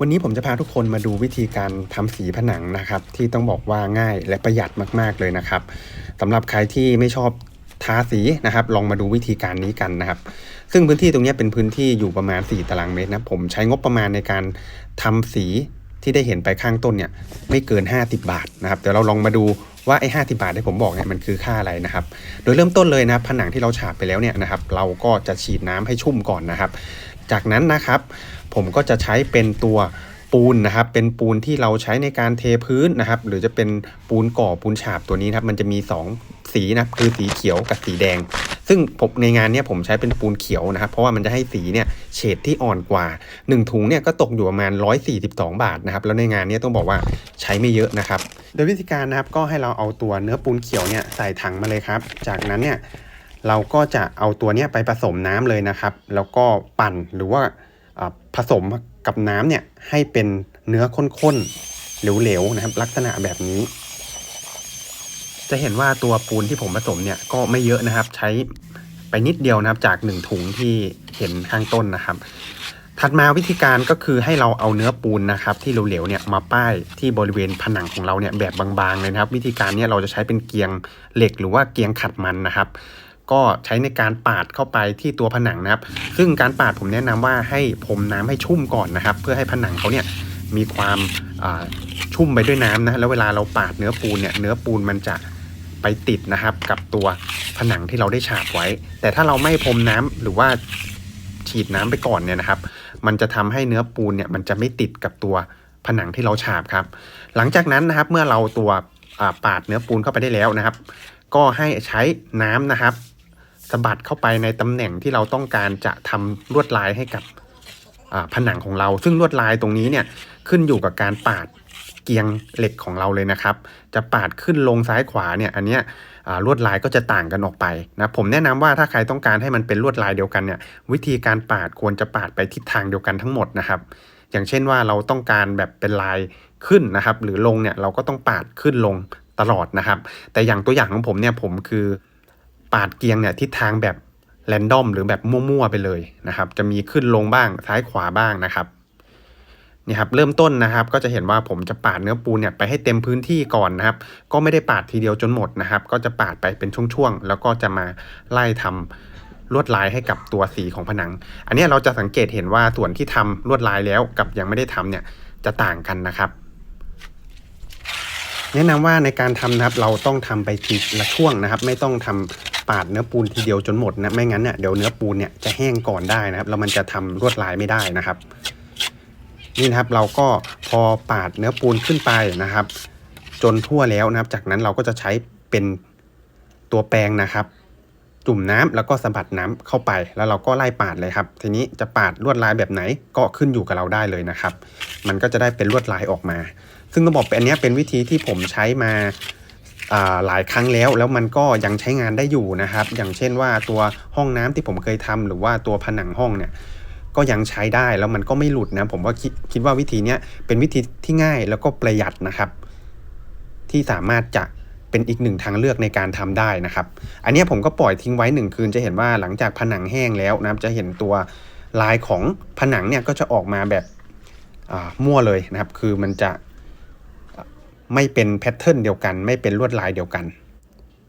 วันนี้ผมจะพาทุกคนมาดูวิธีการทำสีผนังนะครับ ที่ต้องบอกว่าง่ายและประหยัดมาก ๆเลยนะครับสำหรับใครที่ไม่ชอบทาสีนะครับ ลองมาดูวิธีการนี้กันนะครับ ซึ่งพื้นที่ตรงนี้เป็นพื้นที่อยู่ประมาณ 4 ตารางเมตรนะผมใช้งบประมาณในการทำสีที่ได้เห็นไปข้างต้นเนี่ยไม่เกิน 50 บาทนะครับเดี๋ยวเราลองมาดู ว่าไอ้50บาทที่ผมบอกเนี่ยมันคือค่าอะไรนะครับ โดยเริ่มต้นเลยนะครับผนังที่เราฉาบไปแล้วเนี่ยนะครับ เราก็จะฉีดน้ำให้ชุ่มก่อนนะครับ จากนั้นนะครับ ผมก็จะใช้เป็นตัวปูนนะครับเป็นปูนที่เราใช้ในการเทพื้นนะครับ หรือจะเป็นปูนก่อปูนฉาบตัวนี้นะครับ มันจะมี 2 สีนะครับคือสีเขียวกับสีแดง ซึ่งผมในงานเนี้ยผมใช้เป็นปูนเขียวนะครับ เพราะว่ามันจะให้สีเนี่ยเฉดที่อ่อนกว่า 1 ถุงเนี่ยก็ตกอยู่ประมาณ 142 บาทนะครับ แล้วในงานเนี้ยต้องบอกว่าใช้ไม่เยอะนะครับ โดยวิธีการนะครับก็ให้เราเอาตัวเนื้อปูนเขียวเนี่ยใส่ถังมาเลยครับ จากนั้นเนี่ยเราก็จะเอาตัวเนี้ยไปผสมน้ำเลยนะครับ แล้วก็ปั่นหรือว่าอ่าผสมกับน้ำเนี่ยให้เป็นเนื้อข้นๆเหลวๆนะครับ ลักษณะแบบนี้ จะเห็นว่าตัวปูนที่ผมผสมเนี่ยก็ไม่เยอะนะครับ ใช้ไปนิดเดียวนะครับ จากหนึ่งถุงที่เห็นข้างต้นนะครับ ถัดมาวิธีการก็คือให้เราเอาเนื้อปูนนะครับ ที่เหลวๆเนี่ยมาป้ายที่บริเวณผนังของเราเนี่ยแบบบางๆเลยนะครับ วิธีการเนี้เราจะใช้เป็นเกียงเหล็กหรือว่าเกียงขัดมันนะครับ ก็ใช้ในการปาดเข้าไปที่ตัวผนังนะครับ ซึ่งการปาดผมแนะนำว่าให้พรมน้ำให้ชุ่มก่อนนะครับ เพื่อให้ผนังเขาเนี่ยมีความชุ่มไปด้วยน้ำนะแล้วเวลาเราปาดเนื้อปูนเนี่ยเนื้อปูนมันจะ ไปติดนะครับกับตัวผนังที่เราได้ฉาบไว้ แต่ถ้าเราไม่พรมน้ำหรือว่าฉีดน้ำไปก่อนเนี่ยนะครับ มันจะทำให้เนื้อปูนเนี่ยมันจะไม่ติดกับตัวผนังที่เราฉาบครับ หลังจากนั้นนะครับเมื่อเราตัวปาดเนื้อปูนเข้าไปได้แล้วนะครับ ก็ให้ใช้น้ำนะครับสะบัดเข้าไปในตำแหน่งที่เราต้องการจะทำลวดลายให้กับผนังของเรา ซึ่งลวดลายตรงนี้เนี่ยขึ้นอยู่กับการปาด เกียงเหล็กของเราเลยนะครับ จะปาดขึ้นลงซ้ายขวาเนี่ยอันเนี้ยลวดลายก็จะต่างกันออกไปนะผมแนะนำว่าถ้าใครต้องการให้มันเป็นลวดลายเดียวกันเนี่ยวิธีการปาดควรจะปาดไปทิศทางเดียวกันทั้งหมดนะครับ อย่างเช่นว่าเราต้องการแบบเป็นลายขึ้นนะครับ หรือลงเนี่ยเราก็ต้องปาดขึ้นลงตลอดนะครับ แต่อย่างตัวอย่างของผมเนี่ยผมคือปาดเกียงเนี่ยทิศทางแบบแรนดอมหรือแบบมั่วๆไปเลยนะครับ จะมีขึ้นลงบ้างซ้ายขวาบ้างนะครับ นี่ครับเริ่มต้นนะครับก็จะเห็นว่าผมจะปาดเนื้อปูนเนี่ยไปให้เต็มพื้นที่ก่อนนะครับ ก็ไม่ได้ปาดทีเดียวจนหมดนะครับ ก็จะปาดไปเป็นช่วงๆแล้วก็จะมาไล่ทำลวดลายให้กับตัวสีของผนัง อันนี้เราจะสังเกตเห็นว่าส่วนที่ทำลวดลายแล้วกับยังไม่ได้ทำเนี่ยจะต่างกันนะครับ แนะนำว่าในการทำนะครับเราต้องทำไปทีละช่วงนะครับ ไม่ต้องทำปาดเนื้อปูนทีเดียวจนหมดนะไม่งั้นเนี่ยเดี๋ยวเนื้อปูนเนี่ยจะแห้งก่อนได้นะครับแล้วมันจะทำลวดลายไม่ได้นะครับ นี่นะครับเราก็พอปาดเนื้อปูนขึ้นไปนะครับ จนทั่วแล้วนะครับ จากนั้นเราก็จะใช้เป็นตัวแปรงนะครับ จุ่มน้ำแล้วก็สะบัดน้ำเข้าไป แล้วเราก็ไล่ปาดเลยครับ ทีนี้จะปาดลวดลายแบบไหนก็ขึ้นอยู่กับเราได้เลยนะครับ มันก็จะได้เป็นลวดลายออกมา ซึ่งต้องบอกเป็นอันนี้เป็นวิธีที่ผมใช้มาอ่าหลายครั้งแล้วแล้วมันก็ยังใช้งานได้อยู่นะครับ อย่างเช่นว่าตัวห้องน้ำที่ผมเคยทำหรือว่าตัวผนังห้องเนี่ย ก็ยังใช้ได้แล้วมันก็ไม่หลุดนะ ผมว่าคิดคิดว่าวิธีนี้เป็นวิธีที่ง่ายแล้วก็ประหยัดนะครับ ที่สามารถจะเป็นอีกหนึ่งทางเลือกในการทำได้นะครับ อันนี้ผมก็ปล่อยทิ้งไว้หนึ่งคืนจะเห็นว่าหลังจากผนังแห้งแล้วนะครับ จะเห็นตัวลายของผนังเนี่ยก็จะออกมาแบบมั่วเลยนะครับ คือมันจะไม่เป็นแพทเทิร์นเดียวกัน ไม่เป็นลวดลายเดียวกัน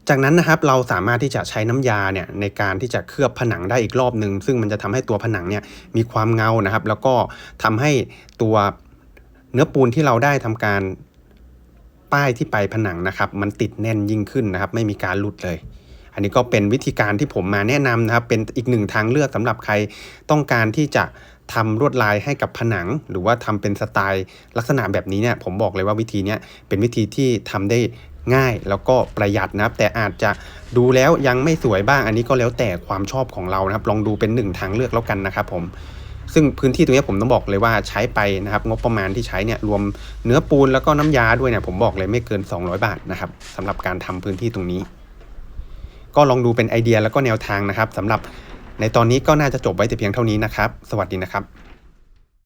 จากนั้นนะครับเราสามารถที่จะใช้น้ำยาเนี่ยในการที่จะเคลือบผนังได้อีกรอบหนึ่งซึ่งมันจะทำให้ตัวผนังเนี่ยมีความเงานะครับ แล้วก็ทำให้ตัวเนื้อปูนที่เราได้ทำการป้ายที่ไปผนังนะครับ มันติดแน่นยิ่งขึ้นนะครับ ไม่มีการหลุดเลย อันนี้ก็เป็นวิธีการที่ผมมาแนะนำนะครับ เป็นอีกหนึ่งทางเลือกสำหรับใครต้องการที่จะทำลวดลายให้กับผนัง หรือว่าทำเป็นสไตล์ลักษณะแบบนี้เนี่ยผมบอกเลยว่าวิธีนี้เป็นวิธีที่ทำได้ ง่ายแล้วก็ประหยัดนะครับ แต่อาจจะดูแล้วยังไม่สวยบ้าง อันนี้ก็แล้วแต่ความชอบของเรานะครับ ลองดูเป็นหนึ่งทางเลือกแล้วกันนะครับผมซึ่งพื้นที่ตรงนี้ผมต้องบอกเลยว่าใช้ไปนะครับ งบประมาณที่ใช้เนี่ยรวมเนื้อปูนแล้วก็น้ำยาด้วยเนี่ยผมบอกเลยไม่เกิน 200 บาทนะครับสำหรับการทำพื้นที่ตรงนี้ ก็ลองดูเป็นไอเดียแล้วก็แนวทางนะครับสำหรับในตอนนี้ก็น่าจะจบไว้แต่เพียงเท่านี้นะครับ สวัสดีนะครับ